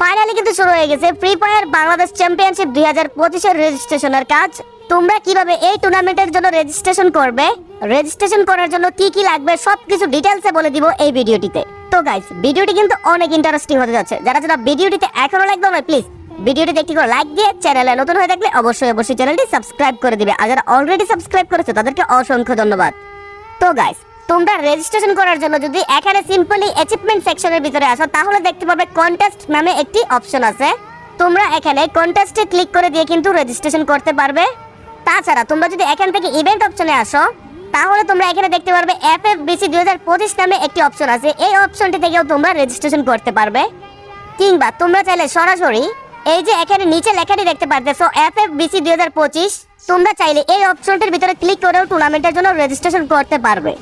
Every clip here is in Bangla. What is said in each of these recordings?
ফাইনালি কিন্তু শুরু হয়ে গেছে ফ্রি ফায়ার বাংলাদেশ চ্যাম্পিয়নশিপ দুই হাজার পঁচিশের রেজিস্ট্রেশনের কাজ। তোমরা কীভাবে এই টুর্নামেন্টের জন্য রেজিস্ট্রেশন করবে? রেজিস্ট্রেশন করার জন্য কি কি লাগবে? সবকিছু ডিটেলসে বলে দিব এই ভিডিওটিতে। তো গাইস ভিডিওটি কিন্তু অনেক ইন্টারেস্টিং হতে যাচ্ছে। যারা যারা ভিডিওটিতে এখনও লাইক দাও না প্লিজ ভিডিওটিতে একটি করে লাইক দিয়ে চ্যানেলে নতুন হয়ে থাকলে অবশ্যই অবশ্যই চ্যানেলটি সাবস্ক্রাইব করে দিবে। আর যারা অলরেডি সাবস্ক্রাইব করেছে, তাদেরকে অসংখ্য ধন্যবাদ। তো গাইস তোমরা রেজিস্ট্রেশন করার জন্য যদি এখানে সিম্পলি অ্যাচিভমেন্ট সেকশনের ভিতরে আসো, তাহলে দেখতে পাবে কন্টেস্ট নামে একটি অপশন আছে। তোমরা এখানে কন্টেস্টে ক্লিক করে দিয়ে কিন্তু রেজিস্ট্রেশন করতে পারবে। তাছাড়া তোমরা যদি এখান থেকে ইভেন্ট অপশনে আসো, তাহলে তোমরা এখানে দেখতে পারবে এফ এফ বিসি দুই হাজার পঁচিশ নামে একটি অপশন আছে। এই অপশনটি থেকেও তোমরা রেজিস্ট্রেশন করতে পারবে। কিংবা তোমরা চাইলে সরাসরি এই যে এখানে নিচে লেখাটি দেখতে পারতেছো এফ এফ বিসি দুই হাজার পঁচিশ, তোমরা চাইলে এই অপশনটির ভিতরে ক্লিক করেও টুর্নামেন্টের জন্য রেজিস্ট্রেশন করতে পারবে।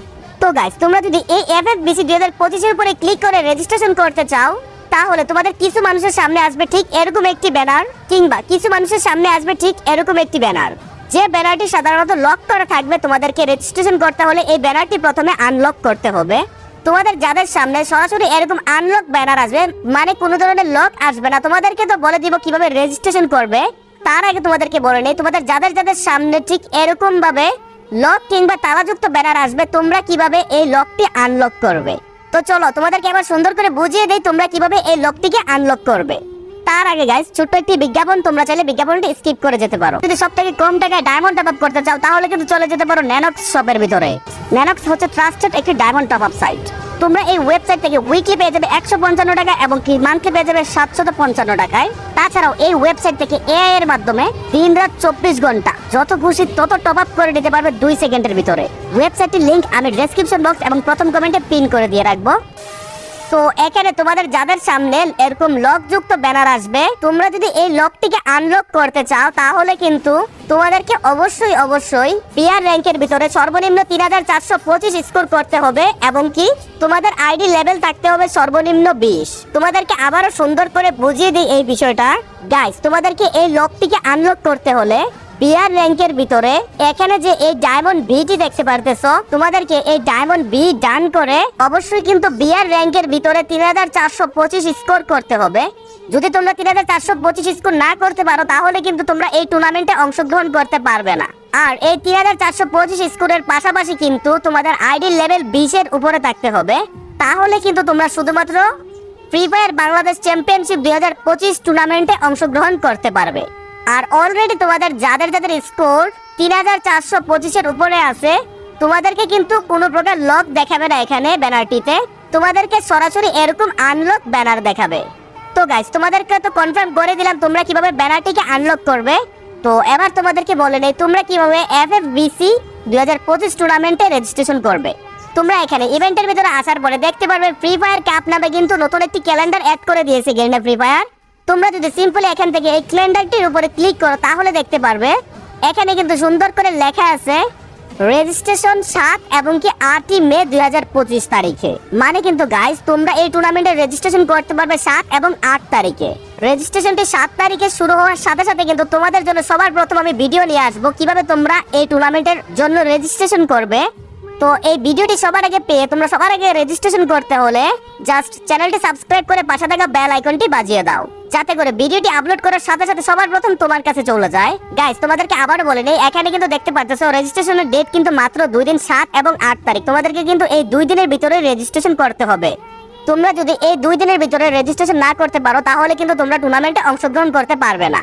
তো গাইস তোমরা যদি এই এফ এফ বিসি দুই হাজার পঁচিশের উপরে ক্লিক করে রেজিস্ট্রেশন করতে চাও, তাহলে তোমাদের কিছু মানুষের সামনে আসবে ঠিক এরকম একটি ব্যানার কিংবা কিছু মানুষের সামনে আসবে ঠিক এরকম একটি ব্যানার যে ব্যানারটি সাধারণত লক করা থাকবে, তোমাদেরকে রেজিস্ট্রেশন করতে হলে এই ব্যানারটি প্রথমে আনলক করতে হবে। তোমাদের যাদের সামনে সরাসরি এরকম আনলক ব্যানার আসবে মানে কোনো ধরনের লক আসবে না, তোমাদেরকে তো বলে দিব কীভাবে রেজিস্ট্রেশন করবে। তার আগে তোমাদেরকে বলে নেই, তোমাদের যাদের যাদের সামনে ঠিক এরকম ভাবে লক কিংবা তালাযুক্ত ব্যানার আসবে, তোমরা কীভাবে এই লকটি আনলক করবে? তো চলো, তোমাদেরকে এবার সুন্দর করে বুঝিয়ে দেই তোমরা কীভাবে এই লকটিকে আনলক করবে। তার আগে গাইস ছোট্ট একটি বিজ্ঞাপন, তোমরা চাইলে বিজ্ঞাপনটি স্কিপ করে যেতে পারো। যদি সব থেকে কম টাকায় ডায়মন্ড টপ আপ করতে চাও, তাহলে কিন্তু চলে যেতে পারো ন্যানক্স শপের ভিতরে। ন্যানক্স হচ্ছে ট্রাস্টেড একটি ডায়মন্ড টপ আপ সাইট তোমরা এই ওয়েবসাইট থেকে উইকলি পেয়ে যাবে একশো পঞ্চান্ন টাকা এবং কি মান্থলি পেয়ে যাবে সাতশত পঞ্চান্ন টাকায়। তাছাড়াও এই ওয়েবসাইট থেকে এআই এর মাধ্যমে দিন রাত চব্বিশ ঘণ্টা যত খুশি তত টপ আপ করে নিতে পারবে দুই সেকেন্ডের ভিতরে। ওয়েবসাইটটির লিঙ্ক আমি ডেসক্রিপশন বক্স এবং প্রথম কমেন্টে পিন করে দিয়ে রাখব। তো এখানে তোমাদের যাদের সামনে এরকম লক যুক্ত ব্যানার আসবে, তোমরা যদি এই লকটিকে আনলক করতে চাও, তাহলে কিন্তু তোমাদেরকে অবশ্যই অবশ্যই পিয়ার র্যাঙ্কের ভিতরে সর্বনিম্ন তিন হাজার চারশো পঁচিশ স্কোর করতে হবে এবং কি তোমাদের আইডি লেভেল থাকতে হবে সর্বনিম্ন বিশ। তোমাদেরকে আবারও সুন্দর করে বুঝিয়ে দিই এই বিষয়টা। গাইস তোমাদেরকে এই লকটিকে আনলক করতে হলে বিয়ার র্যাঙ্কের ভিতরে, এখানে যে এই ডায়মন্ড বিটি দেখতে পারতেছো, তোমাদেরকে এই ডায়মন্ড বি ডান করে অবশ্যই কিন্তু বিয়ার র্যাঙ্কের ভিতরে তিন হাজার চারশো পঁচিশ স্কোর করতে হবে। যদি তোমরা তিন হাজার চারশো পঁচিশ স্কোর না করতে পারো, তাহলে কিন্তু তোমরা এই টুর্নামেন্টে অংশগ্রহণ করতে পারবে না। আর এই তিন হাজার চারশো পঁচিশ স্কোরের পাশাপাশি কিন্তু তোমাদের আইডি লেভেল বিশের উপরে থাকতে হবে। তাহলে কিন্তু তোমরা শুধুমাত্র ফ্রি ফায়ার বাংলাদেশ চ্যাম্পিয়নশিপ দুই হাজার পঁচিশ টুর্নামেন্টে অংশগ্রহণ করতে পারবে। আর অলরেডি তোমাদের যাদের যাদের স্কোর তিন হাজার চারশো পঁচিশের উপরে আছে, তোমাদেরকে কিন্তু কোনো প্রকার লক দেখাবে না এখানে ব্যানারটিতে তোমাদেরকে সরাসরি এরকম আনলক ব্যানার দেখাবে। তো গাইস তোমাদেরকে তো কনফার্ম করে দিলাম তোমরা কীভাবে ব্যানারটিকে আনলক করবে। তো এবার তোমাদেরকে বলে নেই, তোমরা কীভাবে এফ এফ বিসি দুই হাজার পঁচিশ টুর্নামেন্টে রেজিস্ট্রেশন করবে। তোমরা এখানে ইভেন্টের ভিতরে আসার পরে দেখতে পারবে ফ্রি ফায়ার কাপ নামে কিন্তু নতুন একটি ক্যালেন্ডার অ্যাড করে দিয়েছে গেন্ডা ফ্রি ফায়ার তোমরা যদি সিম্পলি এখান থেকে এই ক্যালেন্ডারটির উপরে ক্লিক করো, তাহলে দেখতে পারবে, এখানে কিন্তু সুন্দর করে লেখা আছে রেজিস্ট্রেশন সাত এবং কি আটই মে দুই হাজার পঁচিশ তারিখে। মানে কিন্তু গাইস তোমরা এই টুর্নামেন্টে রেজিস্ট্রেশন করতে পারবে সাত এবং আট তারিখে। রেজিস্ট্রেশনটি সাত তারিখে শুরু হওয়ার সাথে সাথে কিন্তু তোমাদের জন্য সবার প্রথম আমি ভিডিও নিয়ে আসব কীভাবে তোমরা এই টুর্নামেন্টের জন্য রেজিস্ট্রেশন করবে। তো এই ভিডিওটি সবার আগে পেয়ে তোমরা সবার আগে রেজিস্ট্রেশন করতে হলে জাস্ট চ্যানেলটি সাবস্ক্রাইব করে পাশে থাকা বেল আইকনটি বাজিয়ে দাও। যাতে করে ভিডিওটি আপলোড করার সাথে সাথে সবার প্রথম তোমার কাছে চলে যায়। গাইস তোমাদেরকে আবার বলে নেই, এখানে কিন্তু দেখতে পাচ্ছ রেজিস্ট্রেশনের ডেট কিন্তু মাত্র দুই দিন সাত এবং আট তারিখ। তোমাদেরকে কিন্তু এই দুই দিনের ভিতরে রেজিস্ট্রেশন করতে হবে। তোমরা যদি এই দুই দিনের ভিতরে রেজিস্ট্রেশন না করতে পারো, তাহলে কিন্তু তোমরা টুর্নামেন্টে অংশগ্রহণ করতে পারবে না।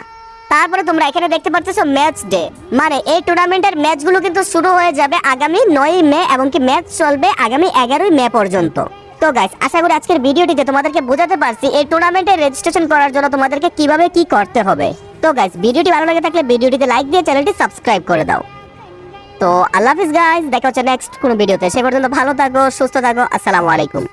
তারপরে তোমরা এখানে দেখতে পাচ্ছ ম্যাচ ডে মানে এই টুর্নামেন্টের ম্যাচগুলো কিন্তু শুরু হয়ে যাবে আগামী নয় মে এবং কি ম্যাচ চলবে আগামী এগারোই মে পর্যন্ত। তো গাইস আশা করি আজকের ভিডিওটিতে তোমাদেরকে বোঝাতে পারছি, এই টুর্নামেন্টে রেজিস্ট্রেশন করার জন্য তোমাদেরকে কীভাবে কি করতে হবে। তো গাইস ভিডিওটি ভালো লাগে থাকলে ভিডিওটিতে লাইক দিয়ে চ্যানেলটি সাবস্ক্রাইব করে দাও। তো আল্লাহ হাফিজ গাইস দেখা হচ্ছে নেক্সট কোনো ভিডিওতে সে পর্যন্ত ভালো থাকো, সুস্থ থাকো, আসসালামু আলাইকুম।